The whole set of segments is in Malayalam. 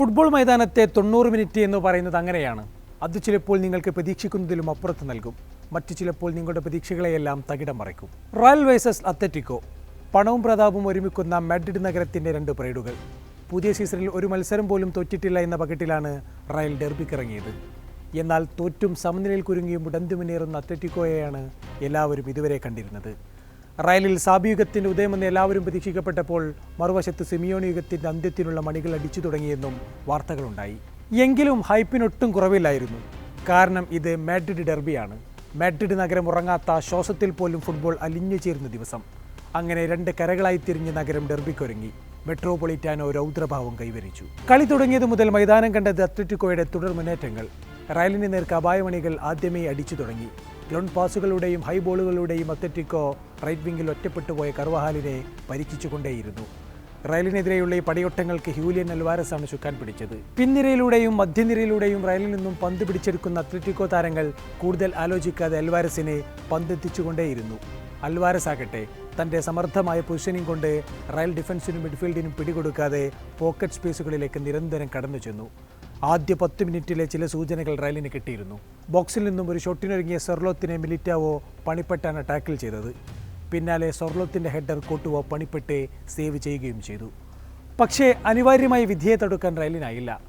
ഫുട്ബോൾ മൈതാനത്തെ തൊണ്ണൂറ് മിനിറ്റ് എന്ന് പറയുന്നത് അങ്ങനെയാണ്. അത് ചിലപ്പോൾ നിങ്ങൾക്ക് പ്രതീക്ഷിക്കുന്നതിലും അപ്പുറത്ത് നൽകും. മറ്റു ചിലപ്പോൾ നിങ്ങളുടെ പ്രതീക്ഷകളെയെല്ലാം തകിടം മറിക്കും. Royal versus Atletico. പണവും പ്രതാപവും ഒരുമിക്കുന്ന മാഡ്രിഡ് നഗരത്തിന്റെ രണ്ട് പ്രൈഡുകൾ. പുതിയ സീസണിൽ ഒരു മത്സരം പോലും തോറ്റിട്ടില്ല എന്ന പകട്ടിലാണ് റയൽ ഡെർബിക്കിറങ്ങിയത്. എന്നാൽ തോറ്റും സമനിലയിൽ കുരുങ്ങിയും ഉടന്തു മുന്നേറുന്ന അത്ലറ്റിക്കോയെയാണ് എല്ലാവരും ഇതുവരെ കണ്ടിരുന്നത്. റയലിൽ സാബി യുഗത്തിന്റെ ഉദയമെന്ന് എല്ലാവരും പ്രതീക്ഷിക്കപ്പെട്ടപ്പോൾ മറുവശത്ത് സിമിയോൺ യുഗത്തിന്റെ അന്ത്യത്തിനുള്ള മണികൾ അടിച്ചു തുടങ്ങിയെന്നും വാർത്തകളുണ്ടായി. എങ്കിലും ഹൈപ്പിനൊട്ടും കുറവില്ലായിരുന്നു. കാരണം ഇത് മാഡ്രിഡ് ഡെർബിയാണ്. മാഡ്രിഡ് നഗരം ഉറങ്ങാത്ത ശ്വാസത്തിൽ പോലും ഫുട്ബോൾ അലിഞ്ഞു ചേരുന്ന ദിവസം. അങ്ങനെ രണ്ട് കരകളായി തിരിഞ്ഞ് നഗരം ഡെർബിക്കൊരുങ്ങി. മെട്രോപൊളിറ്റാനോ രൗദ്രഭാവം കൈവരിച്ചു. കളി തുടങ്ങിയത് മുതൽ മൈതാനം കണ്ടത് അത്ലറ്റിക്കോയുടെ തുടർ മുന്നേറ്റങ്ങൾ. റയലിന് നേർക്ക് അപായമണികൾ ആദ്യമേ അടിച്ചു തുടങ്ങി. ഗ്രൗണ്ട് പാസുകളുടെയും ഹൈബോളുകളുടെയും അത്ലറ്റിക്കോ റൈറ്റ് വിങ്ങിൽ ഒറ്റപ്പെട്ടു പോയ കർവഹാലിനെ പരീക്ഷിച്ചുകൊണ്ടേയിരുന്നു. റയലിനെതിരെയുള്ള ഈ പടയോട്ടങ്ങൾക്ക് ഹ്യൂലിയൻ അൽവാരസ് ആണ് ചുക്കാൻ പിടിച്ചത്. പിൻനിരയിലൂടെയും മധ്യനിരയിലൂടെയും റയലിൽ നിന്നും പന്ത് പിടിച്ചെടുക്കുന്ന അത്ലറ്റിക്കോ താരങ്ങൾ കൂടുതൽ ആലോചിക്കാതെ അൽവാരസിനെ പന്തെത്തിച്ചുകൊണ്ടേയിരുന്നു. അൽവാരസ് ആകട്ടെ തന്റെ സമർത്ഥമായ പൊസിഷനിങ് കൊണ്ട് റയൽ ഡിഫൻസിനും മിഡ്ഫീൽഡിനും പിടികൊടുക്കാതെ പോക്കറ്റ് സ്പേസുകളിലേക്ക് നിരന്തരം കടന്നു ചെന്നു ആദ്യ പത്ത് മിനിറ്റിലെ ചില സൂചനകൾ റയലിന് കിട്ടിയിരുന്നു. ബോക്സിൽ നിന്നും ഒരു ഷോട്ടിനൊരുങ്ങിയ സെർലോത്തിനെ മിലിറ്റാവോ പണിപ്പെട്ടാണ് ടാക്കിൾ ചെയ്തത്. പിന്നാലെ സ്വർണത്തിന്റെ ഹെഡർ കൊട്ടുവ പണിപ്പെട്ട് സേവ് ചെയ്യുകയും ചെയ്തു. പക്ഷേ അനിവാര്യമായി വിധിയെ തടുക്കാൻ റയലിനായില്ല.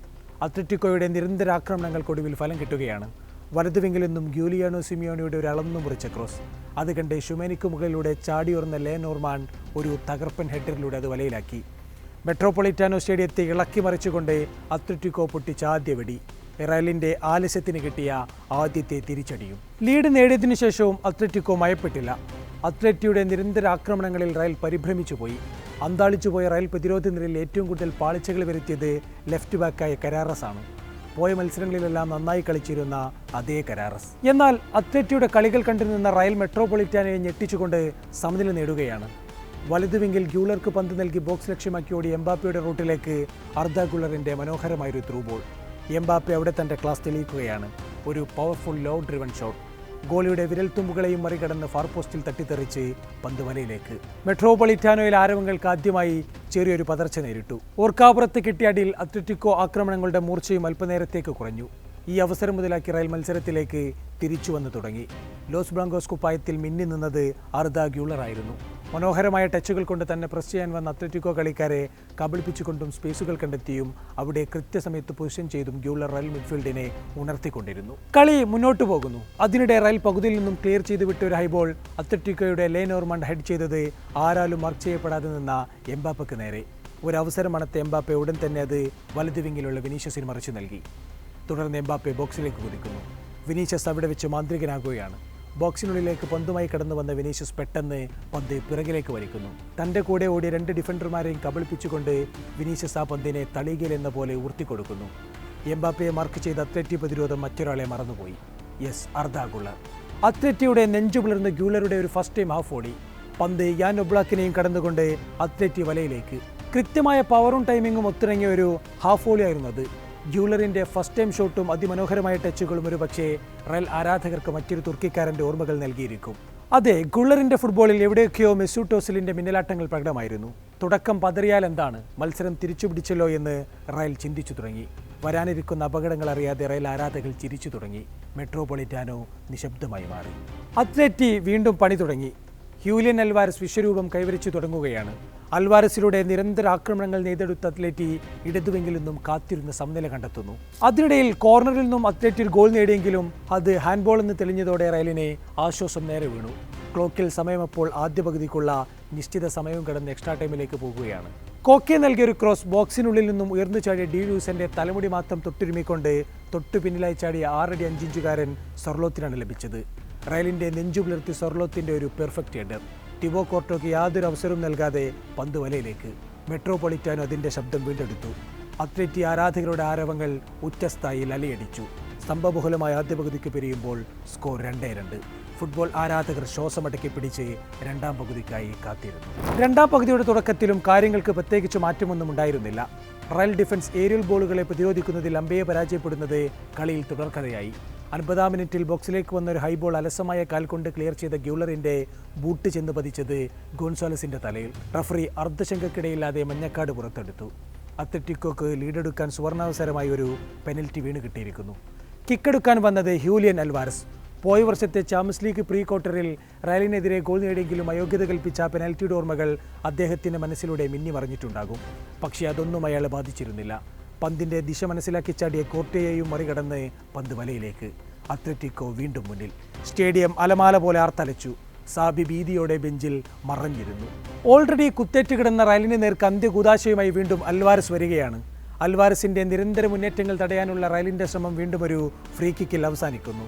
അത്ലറ്റിക്കോയുടെ നിരന്തര ആക്രമണങ്ങൾക്കൊടുവിൽ ഫലം കിട്ടുകയാണ്. വലതുവിങ്കിൽ നിന്നും ഗ്യൂലിയാനോ സിമിയോണിയുടെ ഒരു അളന്നു മുറിച്ച ക്രോസ്. അത് കണ്ട് ഷുമേനിക്ക് മുകളിലൂടെ ചാടിയുറന്ന ലേനോർമാൻ ഒരു തകർപ്പൻ ഹെഡറിലൂടെ അത് വലയിലാക്കി. മെട്രോപൊളിറ്റാനോ സ്റ്റേഡിയത്തെ ഇളക്കി മറിച്ചുകൊണ്ട് അത്ലറ്റിക്കോ പൊട്ടിച്ച ആദ്യ വെടി. റയലിന്റെ ആലസ്യത്തിന് കിട്ടിയ ആദ്യത്തെ തിരിച്ചടിയും. ലീഡ് നേടിയതിനു ശേഷവും അത്ലറ്റിക്കോ മയപ്പെട്ടില്ല. അത്ലറ്റിയുടെ നിരന്തര ആക്രമണങ്ങളിൽ റയൽ പരിഭ്രമിച്ചു പോയി. അന്താളിച്ചുപോയ റയൽ പ്രതിരോധ നിരയിൽ ഏറ്റവും കൂടുതൽ പാളിച്ചകൾ വരുത്തിയത് ലെഫ്റ്റ് ബാക്കായ കരാറസ് ആണ് പോയ മത്സരങ്ങളിലെല്ലാം നന്നായി കളിച്ചിരുന്ന അതേ കരാറസ്. എന്നാൽ അത്ലറ്റിയുടെ കളികൾ കണ്ടുനിന്ന റയൽ മെട്രോപൊളിറ്റാനെ ഞെട്ടിച്ചുകൊണ്ട് സമനില നേടുകയാണ്. വലതുവിങ്കിൽ ഗ്യൂളർക്ക് പന്ത് നൽകി ബോക്സ് ലക്ഷ്യമാക്കി ഓടി എംബാപ്പയുടെ റൂട്ടിലേക്ക് അർദ്ധ ഗുളറിന്റെ മനോഹരമായൊരു ത്രൂബോൾ എംബാപ്പെ അവിടെ തന്റെ ക്ലാസ് തെളിയിക്കുകയാണ്. ഒരു പവർഫുൾ ലോ ഡ്രിവൺ ഷോട്ട്. ഗോളിയുടെ വിരൽത്തുമ്പുകളെയും മറികടന്ന് ഫാർ പോസ്റ്റിൽ തട്ടിത്തെറിച്ച് പന്ത് വലയിലേക്ക് മെട്രോപൊളിറ്റാനോയിൽ ആരവങ്ങൾക്ക് ആദ്യമായി ചെറിയൊരു പതർച്ച നേരിട്ടു. ഓർക്കാപുറത്ത് കിട്ടിയ അടിയിൽ അത്ലറ്റിക്കോ ആക്രമണങ്ങളുടെ മൂർച്ചയും അല്പനേരത്തേക്ക് കുറഞ്ഞു. ഈ അവസരം മുതലാക്കി റയൽ മത്സരത്തിലേക്ക് തിരിച്ചു വന്നു തുടങ്ങി. ലോസ് ബ്ലാങ്കോസ് കുപ്പായത്തിൽ മിന്നി നിന്നത് അർദ ഗ്യൂളറായിരുന്നു മനോഹരമായ ടച്ചുകൾ കൊണ്ട് തന്നെ പ്രസ് ചെയ്യാൻ വന്ന അത്ലറ്റിക്കോ കളിക്കാരെ കബളിപ്പിച്ചുകൊണ്ടും സ്പേസുകൾ കണ്ടെത്തിയും അവിടെ കൃത്യസമയത്ത് പൊസിഷൻ ചെയ്തും ഗ്യൂളർ റയൽ മിഡ്ഫീൽഡിനെ ഉണർത്തിക്കൊണ്ടിരുന്നു. കളി മുന്നോട്ട് പോകുന്നു. അതിനിടെ റയൽ പകുതിയിൽ നിന്നും ക്ലിയർ ചെയ്ത് വിട്ട ഒരു ഹൈബോൾ അത്ലറ്റിക്കോയുടെ ലേനോർമണ്ട് ഹെഡ് ചെയ്തത് ആരാലും മാർക്ക് ചെയ്യപ്പെടാതെ നിന്ന എംബാപ്പയ്ക്ക് നേരെ. ഒരു എംബാപ്പെ ഉടൻ തന്നെ അത് വലതുവിങ്ങിലുള്ള വിനീഷ്യസിന് മറിച്ചു നൽകി. തുടർന്ന് എംബാപ്പെ ബോക്സിലേക്ക് കുതിക്കുന്നു. വിനീഷ്യസ് അവിടെ വെച്ച് മാന്ത്രികനാകുകയാണ്. ബോക്സിനുള്ളിലേക്ക് പന്തുമായി കടന്നു വന്ന വിനീഷ്യസ് പെട്ടെന്ന് പന്ത് പിറകിലേക്ക് വലിക്കുന്നു. തന്റെ കൂടെ ഓടിയ രണ്ട് ഡിഫൻഡർമാരെയും കബളിപ്പിച്ചുകൊണ്ട് വിനീഷ്യസ് ആ പന്തിനെ തളികയിൽ എന്ന പോലെ ഉയർത്തിക്കൊടുക്കുന്നു. എംബാപ്പയെ മാർക്ക് ചെയ്ത അത്ലറ്റി പ്രതിരോധം മറ്റൊരാളെ മറന്നുപോയി. യെസ് അർദാഗുള്ള അത്ലറ്റിയുടെ നെഞ്ചു പിളർന്ന ഗ്യൂളറുടെ ഒരു ഫസ്റ്റ് ടൈം ഹാഫ് ഓടി. പന്ത് യാൻ ഒബ്ലാക്കിനെയും കടന്നുകൊണ്ട് അത്ലറ്റി വലയിലേക്ക്. കൃത്യമായ പവറും ടൈമിങ്ങും ഒത്തിണങ്ങിയ ഒരു ഹാഫ് ഓളിയായിരുന്നു അത്. ജ്യൂലറിന്റെ ഫസ്റ്റ് ടൈം ഷോട്ടും അതിമനോഹരമായ ടച്ചുകളും ഒരു പക്ഷേ റയൽ ആരാധകർക്ക് മറ്റൊരു തുർക്കിക്കാരന്റെ ഓർമ്മകൾ നൽകിയിരിക്കും. അതെ ഗുള്ളറിന്റെ ഫുട്ബോളിൽ എവിടെയൊക്കെയോ ഓസിലിന്റെ മിന്നലാട്ടങ്ങൾ പ്രകടമായിരുന്നു. തുടക്കം പതറിയാൽ എന്താണ്? മത്സരം തിരിച്ചുപിടിച്ചല്ലോ എന്ന് റയൽ ചിന്തിച്ചു തുടങ്ങി. വരാനിരിക്കുന്ന അപകടങ്ങൾ അറിയാതെ റയൽ ആരാധകർ ചിരിച്ചു തുടങ്ങി. മെട്രോപൊളിറ്റാനോ നിശബ്ദമായി മാറി. അത്ലറ്റി വീണ്ടും പണി തുടങ്ങി. ഹ്യൂലിയൻ അൽവാരസ് വിശ്വരൂപം കൈവരിച്ചു തുടങ്ങുകയാണ്. അൽവാരസിലൂടെ നിരന്തര ആക്രമണങ്ങൾ നെയ്തെടുത്ത അത്ലറ്റി ഇടതുവെങ്കിൽ നിന്നും കാത്തിരുന്ന സമനില കണ്ടെത്തുന്നു. അതിനിടയിൽ കോർണറിൽ നിന്നും അത്ലറ്റി ഗോൾ നേടിയെങ്കിലും അത് ഹാൻഡ്ബോൾ എന്ന് തെളിഞ്ഞതോടെ റയലിനെ ആശ്വാസം നേരെ വീണു. ക്ലോക്കിൽ സമയമപ്പോൾ ആദ്യ പകുതിക്കുള്ള നിശ്ചിത സമയവും കടന്ന് എക്സ്ട്രാ ടൈമിലേക്ക് പോകുകയാണ്. കോക്കെ നൽകിയ ഒരു ക്രോസ് ബോക്സിനുള്ളിൽ നിന്നും ഉയർന്നു ചാടിയ ഡി ലൂസന്റെ തലമുടി മാത്രം തൊട്ടുരുമിക്കൊണ്ട് തൊട്ടു പിന്നിലായി ചാടിയ ആറടി അഞ്ചിഞ്ചുകാരൻ സൊർലോത്തിനാണ് ലഭിച്ചത്. റയലിന്റെ നെഞ്ചുപുലർത്തി സൊർലോത്തിന്റെ ഒരു പെർഫെക്റ്റ് ഹെഡർ ടിവോ കോർട്ടോക്ക് യാതൊരു അവസരവും നൽകാതെ പന്ത് വലയിലേക്ക്. മെട്രോപൊളിറ്റാനോ അതിന്റെ ശബ്ദം വീണ്ടെടുത്തു. അത്ലറ്റി ആരാധകരുടെ ആരവങ്ങൾ ഉറ്റസ്ഥായിൽ അലയടിച്ചു. സ്തംഭബഹുലമായ ആദ്യ പകുതിക്ക് പിരിയുമ്പോൾ സ്കോർ രണ്ടേ രണ്ട്. ഫുട്ബോൾ ആരാധകർ ശ്വാസമടക്കി പിടിച്ച് രണ്ടാം പകുതിക്കായി കാത്തിരുന്നു. രണ്ടാം പകുതിയുടെ തുടക്കത്തിലും കാര്യങ്ങൾക്ക് പ്രത്യേകിച്ച് മാറ്റമൊന്നും ഉണ്ടായിരുന്നില്ല. റയൽ ഡിഫൻസ് ഏരിയൽ ബോളുകളെ പ്രതിരോധിക്കുന്നതിൽ അമ്പയെ പരാജയപ്പെടുന്നത് കളിയിൽ തുടർക്കഥയായി. അൻപതാം മിനിറ്റിൽ ബോക്സിലേക്ക് വന്ന ഒരു ഹൈബോൾ അലസമായ കാൽ കൊണ്ട് ക്ലിയർ ചെയ്ത ഗ്യൂളറിന്റെ ബൂട്ട് ചെന്ന് പതിച്ചത് ഗോൺസാലസിന്റെ തലയിൽ. റഫറി അർദ്ധശങ്കക്കിടയില്ലാതെ മഞ്ഞക്കാട് പുറത്തെടുത്തു. അത്ലറ്റിക്കോക്ക് ലീഡെടുക്കാൻ സുവർണാവസരമായി ഒരു പെനൽറ്റി വീണ് കിട്ടിയിരിക്കുന്നു. കിക്കെടുക്കാൻ വന്നത് ഹ്യൂലിയൻ അൽവാരസ്. പോയ വർഷത്തെ ചാമ്പ്യൻസ് ലീഗ് പ്രീ ക്വാർട്ടറിൽ റയലിനെതിരെ ഗോൾ നേടിയെങ്കിലും അയോഗ്യത കൽപ്പിച്ച പെനൽറ്റിയുടെ ഓർമ്മകൾ അദ്ദേഹത്തിന്റെ മനസ്സിലൂടെ മിന്നി മറിഞ്ഞിട്ടുണ്ടാകും പക്ഷേ അതൊന്നും അയാളെ ബാധിച്ചിരുന്നില്ല. പന്തിന്റെ ദിശ മനസ്സിലാക്കി ചാടിയ കോർട്ടയെയും മറികടന്ന് പന്ത് വലയിലേക്ക്. അത്ലറ്റിക്കോ വീണ്ടും മുന്നിൽ. സ്റ്റേഡിയം അലമാല പോലെ ആർത്തലച്ചു. സാബി ഭീതിയോടെ ബെഞ്ചിൽ മറഞ്ഞിരുന്നു. ഓൾറെഡി കുത്തേറ്റ് കിടന്ന റയലിന് നേർക്ക് അന്ത്യകൂതാശയുമായി വീണ്ടും അൽവാരസ് വരികയാണ്. അൽവാരസിന്റെ നിരന്തര മുന്നേറ്റങ്ങൾ തടയാനുള്ള റയലിന്റെ ശ്രമം വീണ്ടും ഒരു ഫ്രീ കിക്കിൽ അവസാനിക്കുന്നു.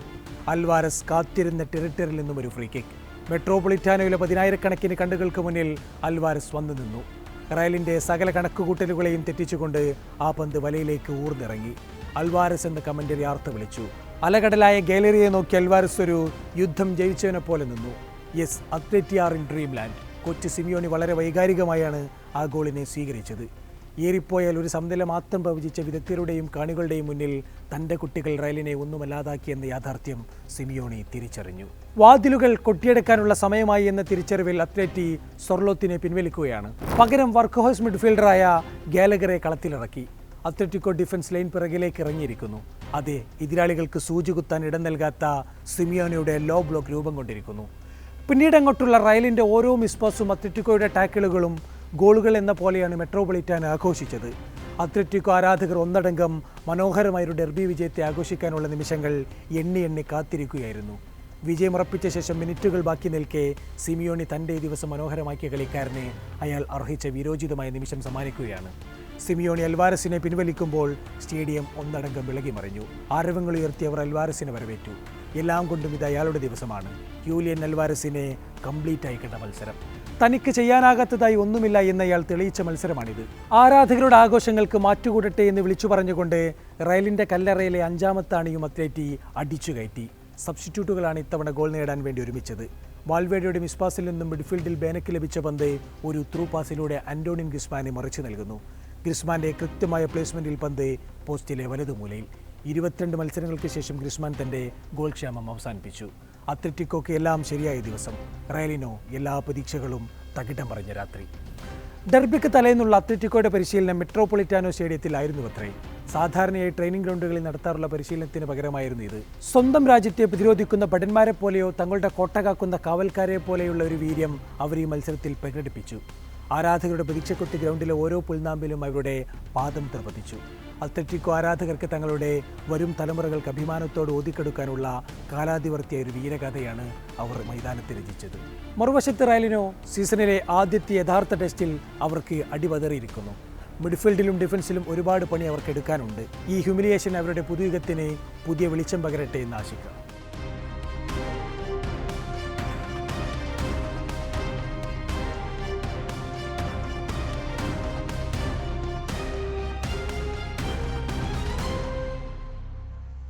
അൽവാരസ് കാത്തിരുന്ന ടെറിട്ടറിൽ നിന്നും ഒരു ഫ്രീ കിക്ക് മെട്രോപൊളിറ്റാനോയിലെ പതിനായിരക്കണക്കിന് കണ്ടുകൾക്ക് മുന്നിൽ അൽവാരസ് വന്നു നിന്നു. റയലിന്റെ സകല കണക്കുകൂട്ടലുകളെയും തെറ്റിച്ചുകൊണ്ട് ആ പന്ത് വലയിലേക്ക് ഊർന്നിറങ്ങി. അൽവാരസ് എന്ന കമന്ററി ആർത്ത് വിളിച്ചു. അലകടലായ ഗാലറിയെ നോക്കി അൽവാരസ് ഒരു യുദ്ധം ജയിച്ചവനെ പോലെ നിന്നു. യെസ് അത്ലറ്റിയാർ ഇൻ ഡ്രീം ലാൻഡ് കൊച്ചു സിമിയോണി വളരെ വൈകാരികമായാണ് ആ ഗോളിനെ സ്വീകരിച്ചത്. ഏറിപ്പോയാൽ ഒരു സമനില മാത്രം പ്രവചിച്ച വിദഗ്ധരുടെയും കാണികളുടെയും മുന്നിൽ തന്റെ കുട്ടികൾ റയലിനെ ഒന്നുമല്ലാതാക്കിയെന്ന യാഥാർത്ഥ്യം സിമിയോണി തിരിച്ചറിഞ്ഞു. വാതിലുകൾ കൊട്ടിയെടുക്കാനുള്ള സമയമായി എന്ന തിരിച്ചറിവിൽ അത്ലറ്റി സൊർലോത്തിനെ പിൻവലിക്കുകയാണ്. പകരം വർക്ക് ഹൗസ് മിഡ്ഫീൽഡറായ ഗാലഗറെ കളത്തിലിറക്കി. അത്ലറ്റിക്കോ ഡിഫൻസ് ലൈൻ പിറകിലേക്ക് ഇറങ്ങിയിരിക്കുന്നു. അതെ എതിരാളികൾക്ക് സൂചി കുത്താൻ ഇടം നൽകാത്ത സിമിയോണിയുടെ ലോ ബ്ലോക്ക് രൂപം കൊണ്ടിരിക്കുന്നു. പിന്നീട് അങ്ങോട്ടുള്ള റയലിന്റെ ഓരോ മിസ്പാസും അത്ലറ്റിക്കോയുടെ ടാക്കിളുകളും ഗോളുകൾ എന്ന പോലെയാണ് മെട്രോപൊളിറ്റാൻ ആഘോഷിച്ചത്. അത്ലറ്റിക്കോ ആരാധകർ ഒന്നടങ്കം മനോഹരമായ ഒരു ഡെർബി വിജയത്തെ ആഘോഷിക്കാനുള്ള നിമിഷങ്ങൾ എണ്ണി എണ്ണി കാത്തിരിക്കുകയായിരുന്നു. വിജയമുറപ്പിച്ച ശേഷം മിനിറ്റുകൾ ബാക്കി നിൽക്കെ സിമിയോണി തന്റെ ദിവസം മനോഹരമാക്കിയ കളിക്കാരനെ അയാൾ അർഹിച്ച വിരോചിതമായ നിമിഷം സമ്മാനിക്കുകയാണ്. സിമിയോണി അൽവാരസിനെ പിൻവലിക്കുമ്പോൾ സ്റ്റേഡിയം ഒന്നടങ്കം വിളകി മറിഞ്ഞു ആരവങ്ങൾ ഉയർത്തി അവർ അൽവാരസിനെ വരവേറ്റു. എല്ലാം കൊണ്ടും ഇത് അയാളുടെ ദിവസമാണ്. യൂലിയൻ അൽവാരസിനെ കംപ്ലീറ്റ് ആയി കണ്ട മത്സരം. തനിക്ക് ചെയ്യാനാകാത്തതായി ഒന്നുമില്ല എന്ന് അയാൾ തെളിയിച്ച മത്സരമാണിത്. ആരാധകരുടെ ആഘോഷങ്ങൾക്ക് മാറ്റുകൂടട്ടെ എന്ന് വിളിച്ചു പറഞ്ഞുകൊണ്ട് റയലിന്റെ കല്ലറയിലെ അഞ്ചാമത്തെ അണിയും അത്ലേറ്റി അടിച്ചു കയറ്റി. സബ്സ്റ്റിറ്റ്യൂട്ടുകളാണ് ഇത്തവണ ഗോൾ നേടാൻ വേണ്ടി ഒരുമിച്ചത്. വാൽവേഡയുടെ മിസ്പാസിൽ നിന്നും മിഡ്ഫീൽഡിൽ ബേനക്ക് ലഭിച്ച പന്ത് ഒരു ത്രൂ പാസിലൂടെ അന്റോണിൻ ഗ്രിസ്മാനെ മറിച്ചു നൽകുന്നു. ഗ്രിസ്മാന്റെ കൃത്യമായ പ്ലേസ്മെന്റിൽ പന്ത് പോസ്റ്റിലെ വലതുമൂലയിൽ. ഇരുപത്തിരണ്ട് മത്സരങ്ങൾക്ക് ശേഷം ഗ്രിസ്മാൻ തന്റെ ഗോൾ ക്ഷേമം അവസാനിപ്പിച്ചു. അത്ലറ്റിക്കോക്ക് എല്ലാം ശരിയായ ദിവസം. റയലിനോ എല്ലാ പ്രതീക്ഷകളും തകിടം പറഞ്ഞ രാത്രി. ഡെർബിക്ക് തലേന്നുള്ള അത്ലറ്റിക്കോയുടെ പരിശീലനം മെട്രോപൊളിറ്റാനോ സ്റ്റേഡിയത്തിലായിരുന്നു അത്രേ സാധാരണയായി ട്രെയിനിംഗ് ഗ്രൗണ്ടുകളിൽ നടത്താറുള്ള പരിശീലനത്തിന് പകരമായിരുന്നു ഇത്. സ്വന്തം രാജ്യത്തെ പ്രതിരോധിക്കുന്ന ഭടന്മാരെ പോലെയോ തങ്ങളുടെ കോട്ട കാക്കുന്ന കാവൽക്കാരെ പോലെയുള്ള ഒരു വീര്യം അവർ ഈ മത്സരത്തിൽ പ്രകടിപ്പിച്ചു. ആരാധകരുടെ പ്രതീക്ഷക്കൊത്ത് ഗ്രൗണ്ടിലെ ഓരോ പുൽനാമ്പിലും അവരുടെ പാദം തിർപ്പതിച്ചു അത്ലറ്റിക്കോ ആരാധകർക്ക് തങ്ങളുടെ വരും തലമുറകൾക്ക് അഭിമാനത്തോട് ഓതിക്കെടുക്കാനുള്ള കാലാതിവർത്തിയ ഒരു വീരകഥയാണ് അവർ മൈതാനത്ത് രചിച്ചത്. മറുവശത്ത് റയലിനോ സീസണിലെ ആദ്യത്തെ യഥാർത്ഥ ടെസ്റ്റിൽ അവർക്ക് അടിപതറിയിരിക്കുന്നു മിഡ്ഫീൽഡിലും ഡിഫൻസിലും ഒരുപാട് പണി അവർക്ക് എടുക്കാനുണ്ട്. ഈ ഹ്യൂമിലിയേഷൻ അവരുടെ പുതുയുഗത്തിന് പുതിയ വെളിച്ചം പകരട്ടെ എന്ന് ആശിക്കാം